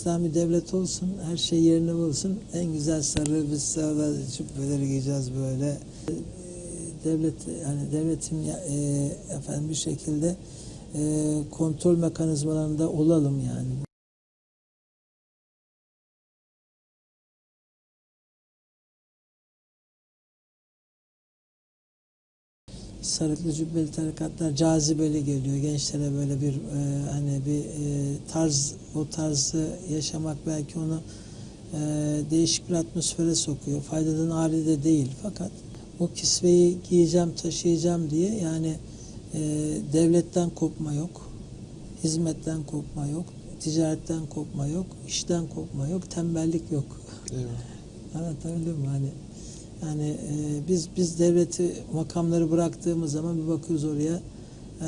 İslami devlet olsun, her şey yerine bulsun. En güzel sarı biz sağda cübbeleri giyeceğiz böyle. Ee, Devlet yani devletin e, efendim bir şekilde e, kontrol mekanizmalarında olalım yani. Sarıklı cübbeli tarikatlar cazibeli geliyor. Gençlere böyle bir e, hani bir e, tarz o tarzı yaşamak belki onu e, değişik bir atmosfere sokuyor. Faydadan hali de değil. Fakat o kisveyi giyeceğim, taşıyacağım diye yani e, devletten kopma yok. Hizmetten kopma yok. Ticaretten kopma yok. işten kopma yok. Tembellik yok. Eyvallah. Anlatabildim mi? Hani yani e, biz biz devleti makamları bıraktığımız zaman bir bakıyoruz oraya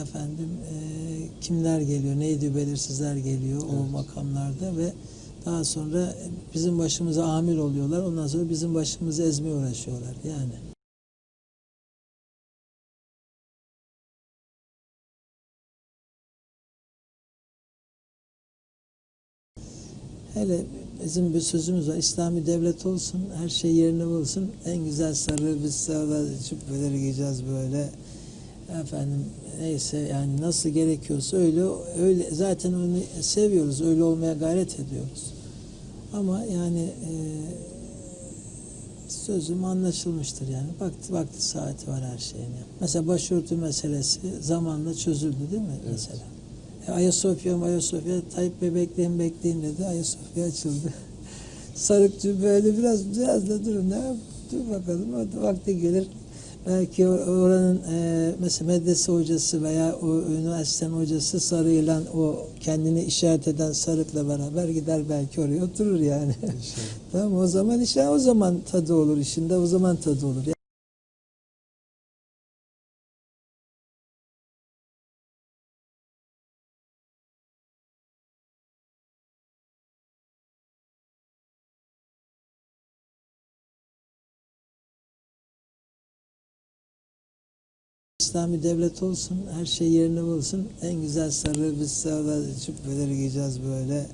efendim e, kimler geliyor, neydi belirsizler geliyor o Evet. makamlarda ve daha sonra bizim başımıza amir oluyorlar. Ondan sonra bizim başımızı ezmeye uğraşıyorlar yani. Hele bizim bir sözümüz var. İslami devlet olsun, her şey yerine bulsun. En güzel sarı biz sağda cübbeleri giyeceğiz böyle. Efendim neyse yani nasıl gerekiyorsa öyle öyle zaten onu seviyoruz. Öyle olmaya gayret ediyoruz. Ama yani e, sözüm anlaşılmıştır yani. Vakti vakti saati var her şeyin. Yani. Mesela başörtü meselesi zamanla çözüldü değil mi Evet. mesela? Ayasofya Ayasofya Tayyip Bey bekleyin bekleyin dedi. Ayasofya açıldı. Sarıkçı böyle biraz biraz da durun ya. Dur bakalım o vakti gelir. Belki or- oranın e, mesela medrese hocası veya o üniversitenin hocası sarıyla o kendini işaret eden sarıkla beraber gider belki oraya oturur yani. Tamam o zaman işte o zaman tadı olur işinde o zaman tadı olur. İslami devlet olsun, her şey yerine bulsun. En güzel sarı biz sağda cübbeleri giyeceğiz böyle.